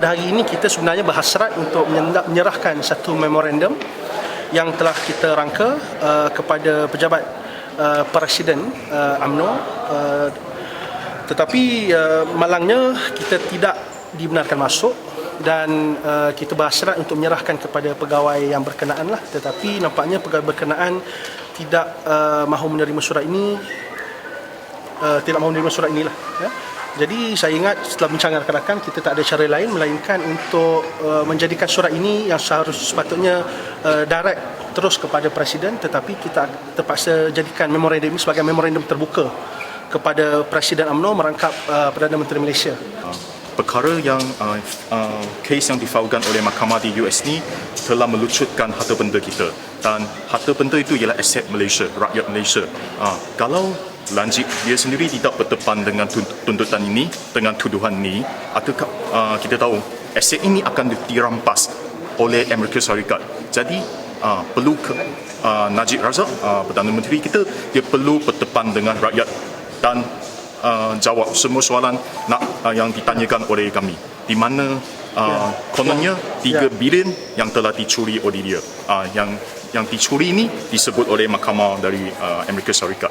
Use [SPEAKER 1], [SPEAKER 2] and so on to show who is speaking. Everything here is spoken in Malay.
[SPEAKER 1] pada hari ini kita sebenarnya berhasrat untuk menyerahkan satu memorandum yang telah kita rangka uh, kepada pejabat uh, Presiden uh, UMNO uh, tetapi uh, malangnya kita tidak dibenarkan masuk dan uh, kita berhasrat untuk menyerahkan kepada pegawai yang berkenaan lah tetapi nampaknya pegawai berkenaan tidak uh, mahu menerima surat ini uh, tidak mahu menerima surat inilah ya. Jadi saya ingat setelah bincang dengan rakan-rakan kita tak ada cara lain melainkan untuk uh, menjadikan surat ini yang seharusnya sepatutnya uh, direct terus kepada presiden tetapi kita terpaksa jadikan memorandum ini sebagai memorandum terbuka kepada Presiden UMNO merangkap uh, Perdana Menteri Malaysia.
[SPEAKER 2] perkara yang uh, uh, kes yang difaulkan oleh mahkamah di US ni telah melucutkan harta benda kita dan harta benda itu ialah aset Malaysia, rakyat Malaysia. Uh, kalau Lanjik dia sendiri tidak bertepan dengan tun- tuntutan ini, dengan tuduhan ini, atau uh, kita tahu aset ini akan dirampas oleh Amerika Syarikat. Jadi uh, perlu ke, uh, Najib Razak, uh, Perdana Menteri kita, dia perlu bertepan dengan rakyat dan uh, jawab semua soalan nak uh, yang ditanyakan oleh kami. Di mana uh, kononnya 3
[SPEAKER 1] Ya.
[SPEAKER 2] bilion yang telah dicuri oleh dia. Uh, yang yang dicuri ini disebut oleh mahkamah dari uh, Amerika Syarikat.